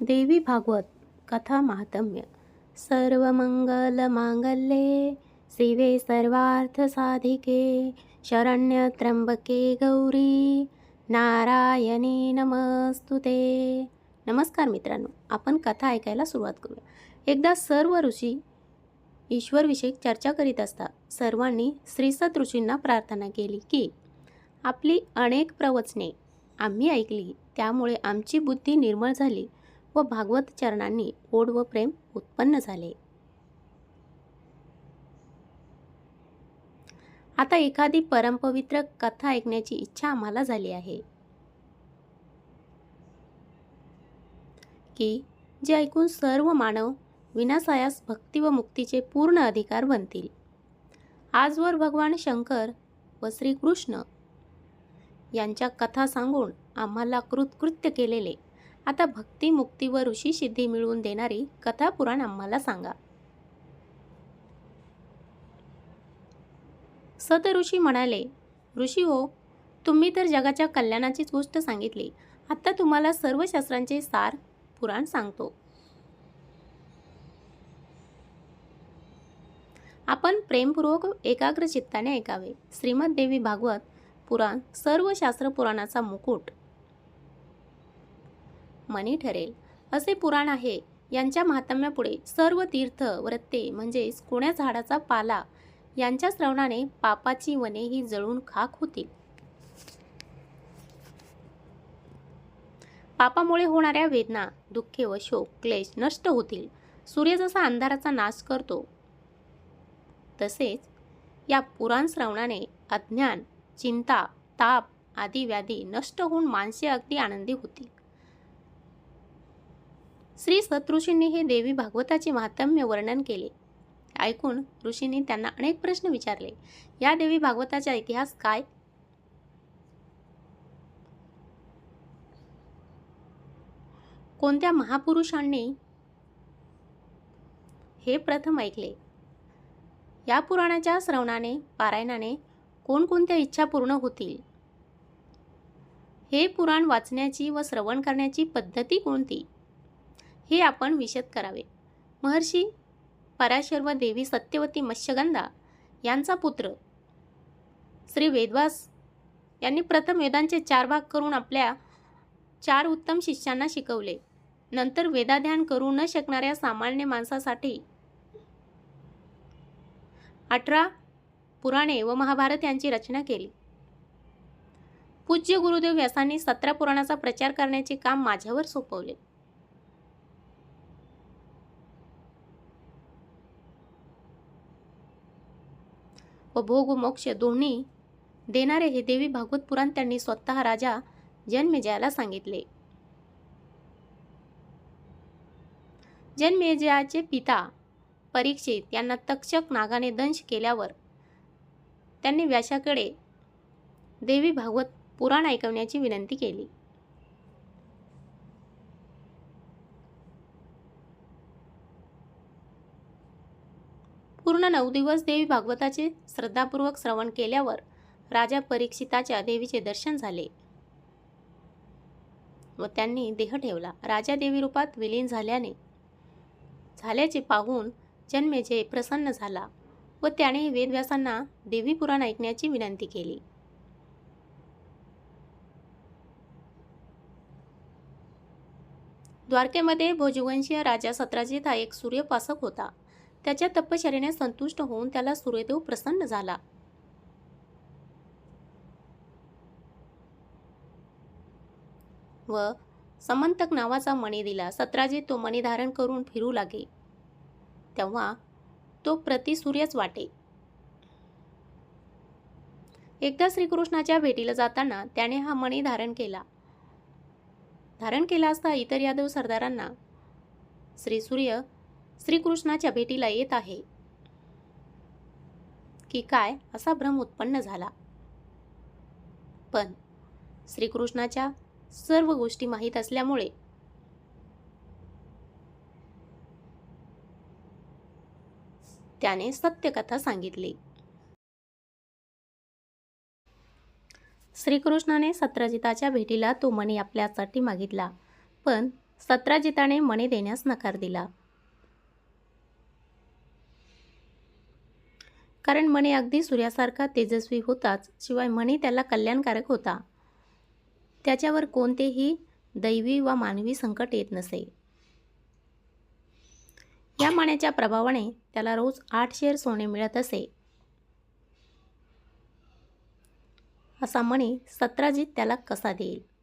देवी भागवत कथा महात्म्य. सर्वमंगलमांगल्ये शिवे सर्वार्थसाधिके शरण्य त्र्यंबके गौरी. नारायणी नमस्तुते नमस्कार मित्रांनो आपण कथा ऐकायला सुरुवात करूया. एकदा सर्व ऋषी ईश्वरविषयी चर्चा करीत असता सर्वांनी श्रीसत ऋषींना प्रार्थना केली की आपली अनेक प्रवचने आम्ही ऐकली त्यामुळे आमची बुद्धी निर्मळ झाली. व भागवत चरणांनी ओढ व प्रेम उत्पन्न झाले. आता एखादी परमपवित्र कथा ऐकण्याची इच्छा आम्हाला झाली आहे. की जे ऐकून सर्व मानव विनासायास भक्ती व मुक्तीचे पूर्ण अधिकार बनतील. आजवर भगवान शंकर व श्रीकृष्ण यांच्या कथा सांगून आम्हाला कृतकृत्य केलेले. आता भक्ती मुक्ती व ऋषी सिद्धी मिळवून देणारी कथा पुराण आम्हाला सांगा. सत ऋषी म्हणाले ऋषी हो तुम्ही तर जगाच्या कल्याणाचीच गोष्ट सांगितली. आता तुम्हाला सर्व शास्त्रांचे सार पुराण सांगतो. आपण प्रेमपूर्वक एकाग्र चित्ताने ऐकावे. श्रीमद देवी भागवत पुराण सर्व शास्त्र पुराणाचा मुकुट मनी ठरेल. असे पुराण आहे. यांच्या महात्म्यापुढे सर्व तीर्थ व्रते म्हणजेच कुण्या झाडाचा पाला यांच्या श्रवणाने पापाची वने ही जळून खाक होतील पापामुळे होणाऱ्या वेदना दुःखे व शोक क्लेश नष्ट होतील. सूर्य जसा अंधाराचा नाश करतो तसेच या पुराण श्रवणाने अज्ञान चिंता ताप आदी व्याधी नष्ट होऊन माणसे अगदी आनंदी होतील. श्री सतऋषींनी हे देवी भागवताचे महात्म्य वर्णन केले. ऐकून ऋषींनी त्यांना अनेक प्रश्न विचारले. या देवी भागवताचा इतिहास काय? कोणत्या महापुरुषांनी हे प्रथम ऐकले? या पुराणाच्या श्रवणाने पारायणाने कोणकोणत्या इच्छा पूर्ण होतील? हे पुराण वाचण्याची व श्रवण करण्याची पद्धती कोणती? हे आपण विशद करावे. महर्षी पराशर व देवी सत्यवती मत्स्यगंधा यांचा पुत्र. श्री वेदवास यांनी प्रथम वेदांचे चार भाग करून आपल्या चार उत्तम शिष्यांना शिकवले. नंतर वेदाध्यान करू न शकणाऱ्या सामान्य माणसासाठी अठरा पुराणे व महाभारत यांची रचना केली. पूज्य गुरुदेव व्यासांनी सतरा पुराणाचा प्रचार करण्याचे काम माझ्यावर सोपवले. व भोग व मोक्ष दोन्ही देणारे हे देवी भागवत पुराण त्यांनी स्वतः राजा जन्मेजयाला सांगितले. जन्मेजयाचे पिता परीक्षित यांना तक्षक नागाने दंश केल्यावर त्यांनी व्यासाकडे देवी भागवत पुराण ऐकवण्याची विनंती केली. पूर्ण नऊ दिवस देवी भागवताचे श्रद्धापूर्वक श्रवण केल्यावर राजा परीक्षिताच्या देवीचे दर्शन झाले. व त्यांनी देह ठेवला. राजा देवी रूपात विलीन झाल्याने झाल्याचे पाहून जन्मेजय प्रसन्न झाला व त्याने वेदव्यासांना देवी पुराण ऐकण्याची विनंती केली. द्वारकेमध्ये भोजवंशीय राजा सत्राजित हा एक सूर्यपासक होता. त्याच्या तपश्चर्याने संतुष्ट होऊन त्याला सूर्यदेव प्रसन्न झाला. व समंतक नावाचा मणी दिला. सत्राजे तो मणी धारण करून फिरू लागे. तेव्हा तो प्रतिसूर्यच वाटे. एकदा श्रीकृष्णाच्या भेटीला जाताना त्याने हा मणी धारण केला. धारण केला असता इतर यादव सरदारांना श्री सूर्य श्रीकृष्णाच्या भेटीला येत आहे. की काय? असा भ्रम उत्पन्न झाला. पण श्रीकृष्णाच्या सर्व गोष्टी माहीत असल्यामुळे त्याने सत्यकथा सांगितली. श्रीकृष्णाने सत्राजिताच्या भेटीला तो मणी आपल्यासाठी मागितला पण सत्राजिताने मणी देण्यास नकार दिला. कारण मणी अगदी सूर्यासारखा तेजस्वी होताच शिवाय मणी त्याला कल्याणकारक होता. त्याच्यावर कोणतेही दैवी वा मानवी संकट येत नसे. या मण्याच्या प्रभावाने त्याला रोज आठ शेर सोने मिळत असे. असा मणी सत्राजीत त्याला कसा देईल?